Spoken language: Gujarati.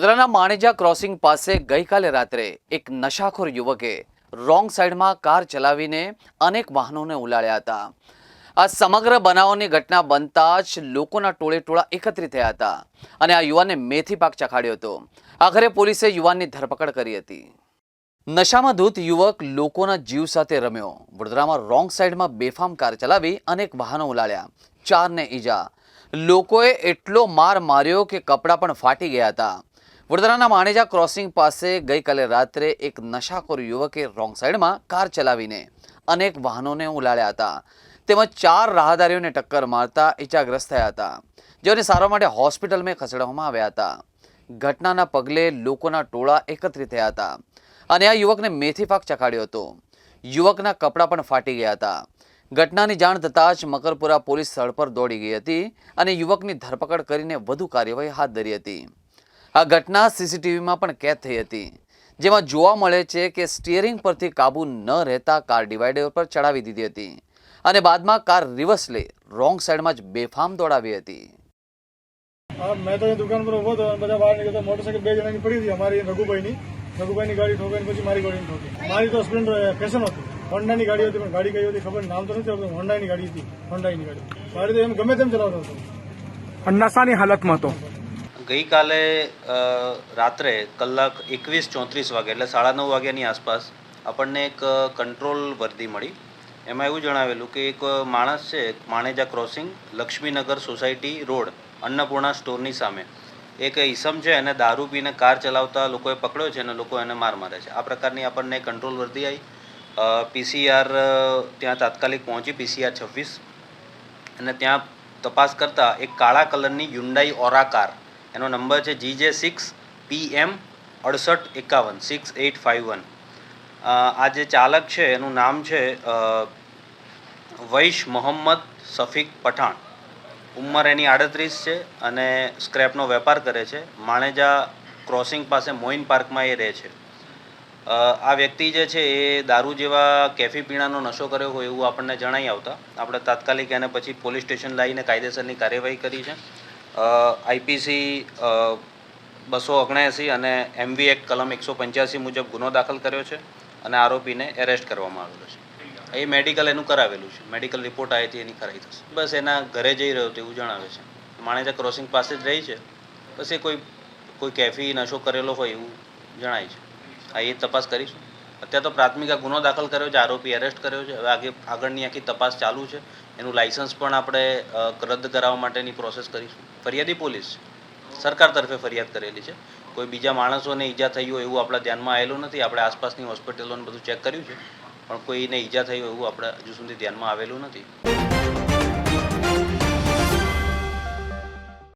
વડોદરાના માણેજા ક્રોસિંગ પાસે ગઈકાલે રાત્રે એક નશાખોર યુવકે રોંગ સાઈડમાં કાર ચલાવીને અનેક વાહનોને ઉલાળ્યા હતા. આ સમગ્ર બનાવોની ઘટના બનતા જ લોકોના ટોળે ટોળા એકત્રિત થયા હતા અને આ યુવાનને મેથી પાક ચખાડ્યો હતો. આખરે પોલીસે યુવાનની ધરપકડ કરી હતી. નશામાં ધૂત યુવક લોકોના જીવ સાથે રમ્યો. વડોદરામાં રોંગ સાઈડમાં બેફામ કાર ચલાવી અનેક વાહનો ઉલાળ્યા. ચારને ઈજા. લોકોએ એટલો માર માર્યો કે કપડાં પણ ફાટી ગયા હતા. વડોદરાના માણેજા ક્રોસિંગ પાસે ગઈકાલે રાત્રે એક નશાખોર યુવકે રોંગ સાઈડમાં કાર ચલાવીને અનેક વાહનોને ઉલાળ્યા હતા. તેમજ ચાર રાહદારીઓને ટક્કર મારતા ઈજાગ્રસ્ત થયા હતા, જેઓને સારવાર માટે હોસ્પિટલમાં ખસેડવામાં આવ્યા હતા. ઘટનાના પગલે લોકોના ટોળા એકત્રિત થયા હતા અને આ યુવકને મેથી પાક ચખાડ્યો હતો. યુવકના કપડાં પણ ફાટી ગયા હતા. ઘટનાની જાણ થતાં જ મકરપુરા પોલીસ સ્થળ પર દોડી ગઈ હતી અને યુવકની ધરપકડ કરીને વધુ કાર્યવાહી હાથ ધરી હતી. આ ઘટના સીસીટીવીમાં પણ કેદ થઈ હતી જેમાં જોવા મળે છે કે સ્ટિયરિંગ પરથી કાબુ ન રહેતા કાર ડિવાઈડર પર ચડાવી દીધી હતી અને બાદમાં કાર રિવર્સ લે રોંગ સાઈડમાં જ બેફામ દોડાવી હતી. હા મેં તો દુકાન પર ઊભો હતો અને બધા બહાર નીકળતા મોટરસાઇકલ બે જણાની પડી હતી અમારી રઘુભાઈની. રઘુભાઈની ગાડી ઠોકાઈ પછી મારી ગાડી ઠોકી. મારી તો સ્પ્લેન્ડર ફેશન હતું. હોન્ડાની ગાડી હતી પણ ગાડી કઈ હતી ખબર નામ તો નથી આવતું હોન્ડાની ગાડી હતી. હોન્ડાની ગાડી. ગાડી તો એમ ગમે તેમ ચલાવતો હતો. નશાની હાલતમાં હતો. ગઈકાલે રાત્રે કલાક એકવીસ ચોત્રીસ વાગે એટલે સાડા નવ વાગ્યાની આસપાસ આપણને એક કંટ્રોલ વર્દી મળી. એમાં એવું જણાવેલું કે એક માણસ છે Maneja crossing Laxminagar society road, Annapurna સ્ટોરની સામે. એક ઈસમ છે, એને દારૂ પીને કાર ચલાવતા લોકોએ પકડ્યો છે અને લોકો એને માર મારે છે. આ પ્રકારની આપણને કંટ્રોલ વર્દી આવી પીસીઆર ત્યાં તાત્કાલિક પહોંચી, પીસીઆર છવ્વીસ. અને ત્યાં તપાસ કરતાં એક કાળા કલરની યુન્ડાઈ ઓરા કાર એનો નંબર છે જી જે સિક્સ પી એમ અડસઠ એકાવન, સિક્સ એટ ફાઇવ વન. આ જે ચાલક છે, એનું નામ છે વૈશ મોહમ્મદ સફીક પઠાણ. ઉંમર એની આડત્રીસ છે અને સ્ક્રેપનો વેપાર કરે છે. માણેજા ક્રોસિંગ પાસે મોઇન પાર્કમાં એ રહે છે. આ વ્યક્તિ જે છે એ દારૂ જેવા કેફી પીણાનો નશો કર્યો હોય એવું આપણને જણાઈ આવતા. આપણે તાત્કાલિક એને પછી પોલીસ સ્ટેશન લાવીને કાયદેસરની કાર્યવાહી કરી છે. આઈપીસી બસો ઓગણએંસી અને એમવી એક કલમ એકસો પંચ્યાસી મુજબ ગુનો દાખલ કર્યો છે અને આરોપીને એરેસ્ટ કરવામાં આવેલો છે. એ મેડિકલ એનું કરાવેલું છે. મેડિકલ રિપોર્ટ આવી હતી એની કરાવી થશે. બસ એના ઘરે જઈ રહ્યો હતો એવું જણાવે છે. માણેજા ક્રોસિંગ પાસે જ રહી છે. બસ એ કોઈ કોઈ કેફી નશો કરેલો હોય એવું જણાય છે. આ એ તપાસ કરીશું. અત્યારે તો પ્રાથમિક ગુનો દાખલ કર્યો છે. આરોપી એરેસ્ટ કર્યો છે. હવે આગે, આગળની આખી તપાસ ચાલુ છે. એનું લાયસન્સ પણ આપણે રદ કરાવવા માટેની પ્રોસેસ કરીશું. ફરિયાદી પોલીસ સરકાર તરફે ફરિયાદ કરેલી છે. કોઈ બીજા માણસોને ઈજા થઈ હોય એવું આપણા ધ્યાનમાં આવેલું નથી. આપણે આસપાસની હોસ્પિટલોને બધું ચેક કર્યું છે. પણ કોઈને ઈજા થઈ હોય એવું આપણે હજુ સુધી ધ્યાનમાં આવેલું નથી.